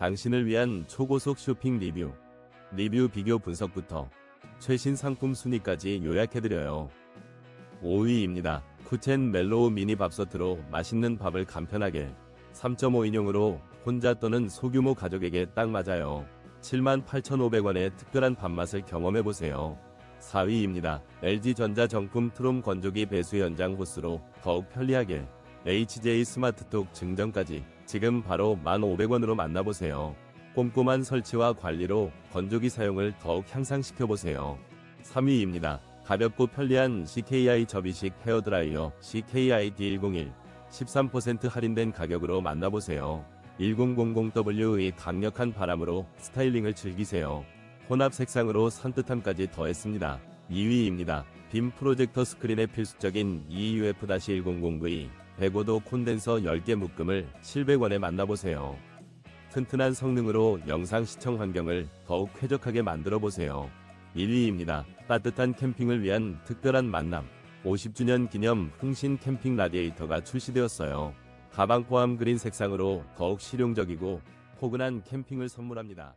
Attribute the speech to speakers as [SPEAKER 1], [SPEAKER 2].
[SPEAKER 1] 당신을 위한 초고속 쇼핑 리뷰, 리뷰 비교 분석부터 최신 상품 순위까지 요약해드려요. 5위입니다. 쿠첸 멜로우 미니 밥서트로 맛있는 밥을 간편하게 3.5인용으로 혼자 떠는 소규모 가족에게 딱 맞아요. 78,500원의 특별한 밥맛을 경험해보세요. 4위입니다. LG전자 정품 트롬 건조기 배수 연장 호스로 더욱 편리하게 HJ 스마트톡 증정까지 지금 바로 1,500원으로 만나보세요. 꼼꼼한 설치와 관리로 건조기 사용을 더욱 향상시켜보세요. 3위입니다. 가볍고 편리한 CKI 접이식 헤어드라이어 CKI D101 13% 할인된 가격으로 만나보세요. 1000W의 강력한 바람으로 스타일링을 즐기세요. 혼합 색상으로 산뜻함까지 더했습니다. 2위입니다. 빔 프로젝터 스크린의 필수적인 E EUF-100V 105도 콘덴서 10개 묶음을 700원에 만나보세요. 튼튼한 성능으로 영상 시청 환경을 더욱 쾌적하게 만들어 보세요. 1위입니다. 따뜻한 캠핑을 위한 특별한 만남. 50주년 기념 흥신 캠핑 라디에이터가 출시되었어요. 가방 포함 그린 색상으로 더욱 실용적이고 포근한 캠핑을 선물합니다.